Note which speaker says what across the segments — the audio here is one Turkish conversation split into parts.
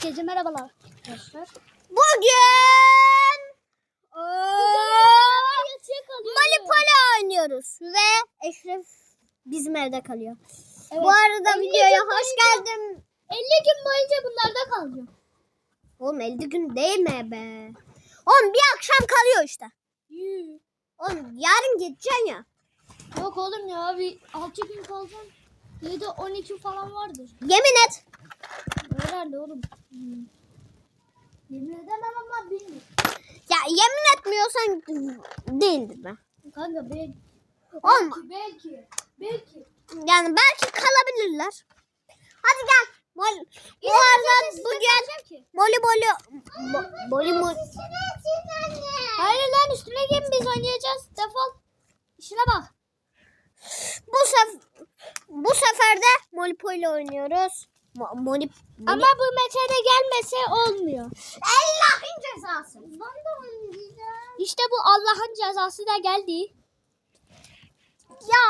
Speaker 1: Herkese merhabalar arkadaşlar.
Speaker 2: Bugün
Speaker 1: kalıyor.
Speaker 2: Monopoly oynuyoruz ve Eşref bizim evde kalıyor.
Speaker 1: Evet.
Speaker 2: Bu arada
Speaker 1: 50
Speaker 2: videoya hoş geldin.
Speaker 1: 50 gün boyunca bunlarda kalacağım.
Speaker 2: Oğlum 50 gün değil mi be? Oğlum bir akşam kalıyor işte.
Speaker 1: Yuu.
Speaker 2: Oğlum yarın gideceksin ya.
Speaker 1: Yok oğlum ya bir 6 gün kalacağım. 7 12 falan vardır.
Speaker 2: Yemin et.
Speaker 1: Herhalde oğlum. Yemin edemem ama bilmiyorum.
Speaker 2: Ya yemin etmiyorsan değildir be.
Speaker 1: Kanka belki.
Speaker 2: Olma.
Speaker 1: Belki belki. Belki.
Speaker 2: Yani belki kalabilirler. Hadi gel. Mol bu arada bugün Moli Moli
Speaker 1: Hayır lan üstüne gelin biz oynayacağız. Defol. İşine bak.
Speaker 2: bu sef bu sefer de Monopoly oynuyoruz. Mo Moli
Speaker 1: Ama bu metede gelmese olmuyor.
Speaker 2: Allah'ın cezası.
Speaker 1: İşte bu Allah'ın cezası da geldi.
Speaker 2: Ya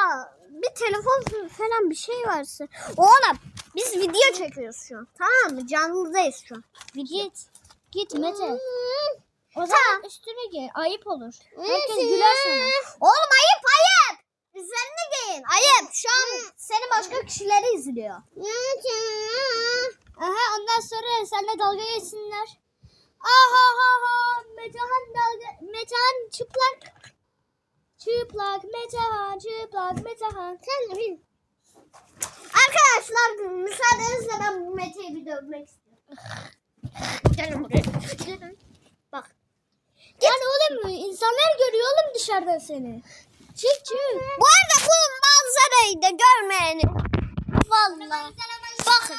Speaker 2: bir telefon falan bir şey varsa. Oğlum biz video çekiyoruz şu an. Tamam mı? Canlıdayız şu an.
Speaker 1: Git. Git Mete. O
Speaker 2: Tamam.
Speaker 1: zaman üstüne giy. Ayıp olur. Herkes güler sana.
Speaker 2: Oğlum ayıp ayıp. Üzerine giyin. Ayıp. Şu an seni başka kişileri izliyor.
Speaker 1: Aha ondan sonra seninle dalga geçsinler. Aha ha ha. Metehan dalga. Metehan çıplak. Çıplak Metehan. Çıplak Metehan.
Speaker 2: Sen de bil. Arkadaşlar müsaadenizle ben bu Mete'yi bir dövmek istiyorum. Gelin buraya. Gelin. Bak.
Speaker 1: Yani oğlum insanlar görüyor oğlum dışarıdan seni. Çık çık.
Speaker 2: Bu arada bu manzarayı da görmeyeni. Vallahi. Bakın.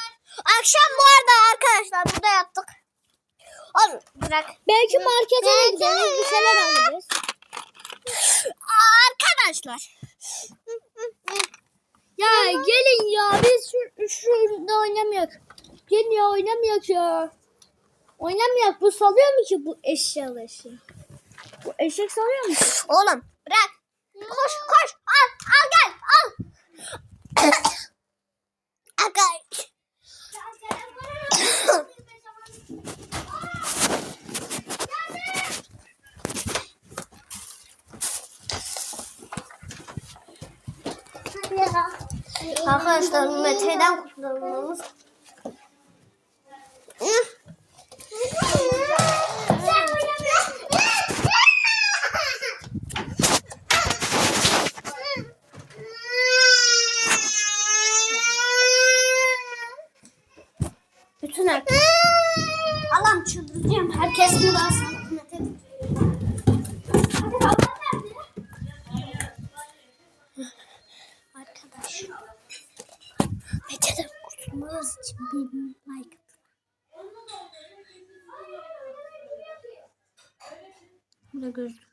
Speaker 2: Akşam bu arada arkadaşlar burada yattık. Oğlum bırak.
Speaker 1: Belki markete de gideriz bir şeyler alırız.
Speaker 2: Arkadaşlar.
Speaker 1: Ya gelin ya biz şu, şurada oynamayak. Gelin ya oynamayak ya. Oynamayak bu salıyor mu ki bu eşyalı eşek? Bu eşek salıyor mu?
Speaker 2: Oğlum bırak. Koş koş. Al al gel al. Arkadaşlar. Arkadaşlar Mete'den çıldıracağım. Herkes burada sana Mete. Arkadaş. Mete'den kurtulmanız için bir like atın. Burada gözüküyor.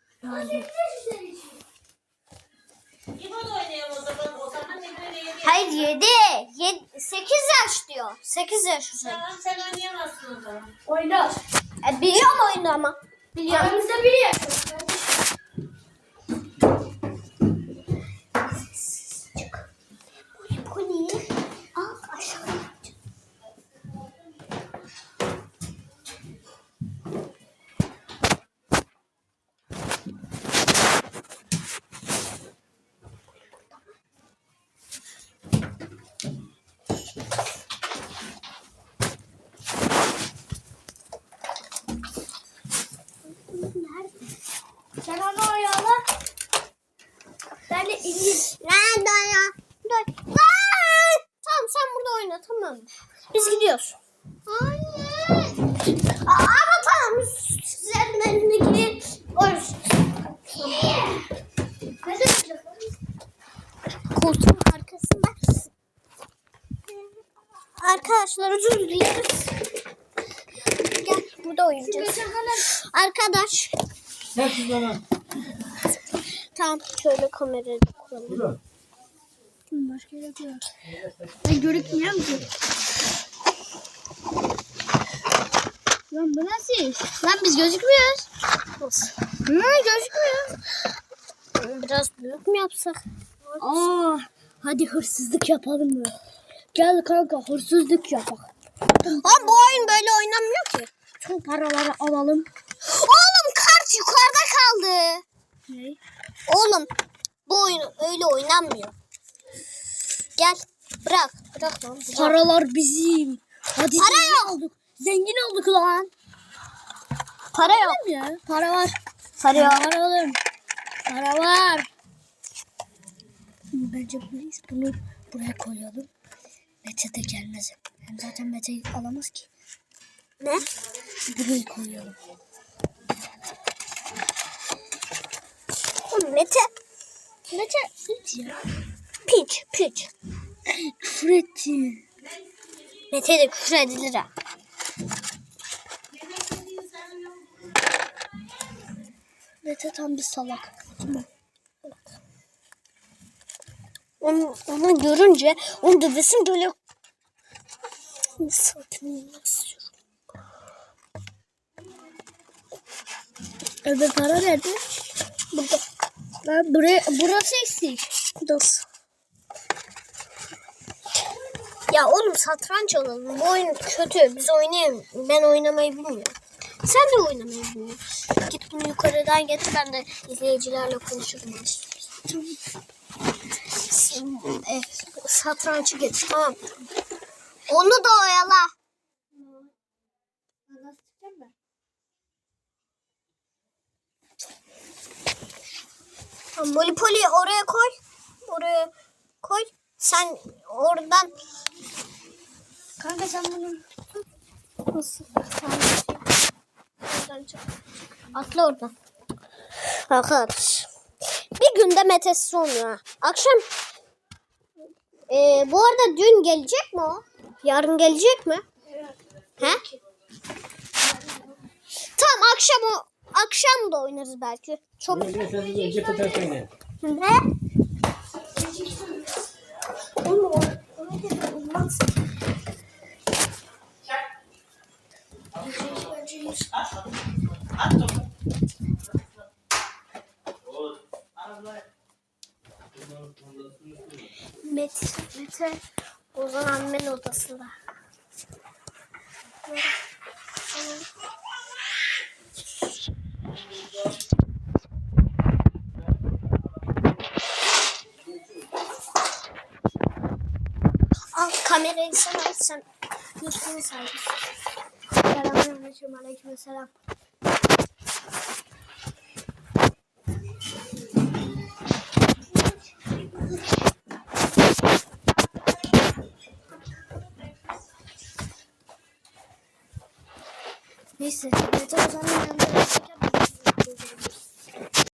Speaker 2: Hayır 7. 7 8 yaş diyor. 8 yaş üzeri.
Speaker 3: Tamam sen oynayamazsın o zaman.
Speaker 1: Oynar.
Speaker 2: E, biliyorum oyunu ama. Biliyorum.
Speaker 1: Aramızda biri yaşıyor.
Speaker 2: Bu niye? Al aşağı.
Speaker 1: Sen onu oyala. Ben de indir.
Speaker 2: Nerede ya? Dur. Aa! Tamam sen burada oyna tamam? Biz gidiyoruz. Aa, ama tamam. Sizlerin elindeki orası. Koltuğun arkasında. Arkadaşlar özür dileriz. Gel burada oynayacağız. Arkadaş.
Speaker 3: Nasıl zaman?
Speaker 2: Tamam şöyle kamerayı kuralım.
Speaker 3: Burada.
Speaker 1: Başka yapıyor. Ben görükmüyorum ki. Lan bu nasıl iş? Lan biz gözükmüyoruz.
Speaker 2: Nasıl?
Speaker 1: Hı, gözükmüyor.
Speaker 2: Biraz büyük mü yapsak?
Speaker 1: Aa, hadi hırsızlık yapalım mı? Gel kanka hırsızlık yapak.
Speaker 2: Ama bu oyun böyle oynanmıyor ki.
Speaker 1: Tüm paraları alalım.
Speaker 2: Oğlum Oğlum bu oyun öyle oynanmıyor. Gel bırak bırak lan. bırak.
Speaker 1: Paralar bizim. Hadi
Speaker 2: Para
Speaker 1: zengin
Speaker 2: yok.
Speaker 1: olduk. Zengin olduk lan.
Speaker 2: Para yok.
Speaker 1: Ya, para var.
Speaker 2: Para yok.
Speaker 1: Para var oğlum. Para var. Bence biz bunu buraya koyalım. Mete de gelmez. Hem zaten Mete'yi alamaz ki.
Speaker 2: Ne?
Speaker 1: Buraya koyalım.
Speaker 2: Mete.
Speaker 1: Mete hiç ya.
Speaker 2: Piç piç.
Speaker 1: Küfür etti.
Speaker 2: Mete de küfür edilir ha.
Speaker 1: Mete tam bir salak.
Speaker 2: Onu, onu görünce onu dövesim böyle sakin olmak istiyorum.
Speaker 1: Para nerede? Burada. Lan buraya, burası eksik.
Speaker 2: Nasıl? Ya oğlum satranç alalım. Bu oyun kötü. Biz oynayalım. Ben oynamayı bilmiyorum. Sen de oynamayı bilmiyorsun. Git bunu yukarıdan getir. Ben de izleyicilerle konuşurum. E, satrançı getir. Tamam. Onu da oyala. Monopoly oraya koy. Oraya koy. Sen oradan
Speaker 1: Kanka sen bunu
Speaker 2: Nasıl? Oradan çık. Atla oradan. Arkadaş. Bir günde metesi olmuyor. Akşam Ee, bu arada dün gelecek mi o? Yarın gelecek mi? He? Tamam akşam o akşam da oynarız belki. Çok ne? Oğlum, o- o- olmaz. Mete, Mete Ozan annemin odasında. Al kamerayı sen al sen. Yüzünü say. Selamünaleyküm aleyküm selam.
Speaker 1: Neyse. Yanında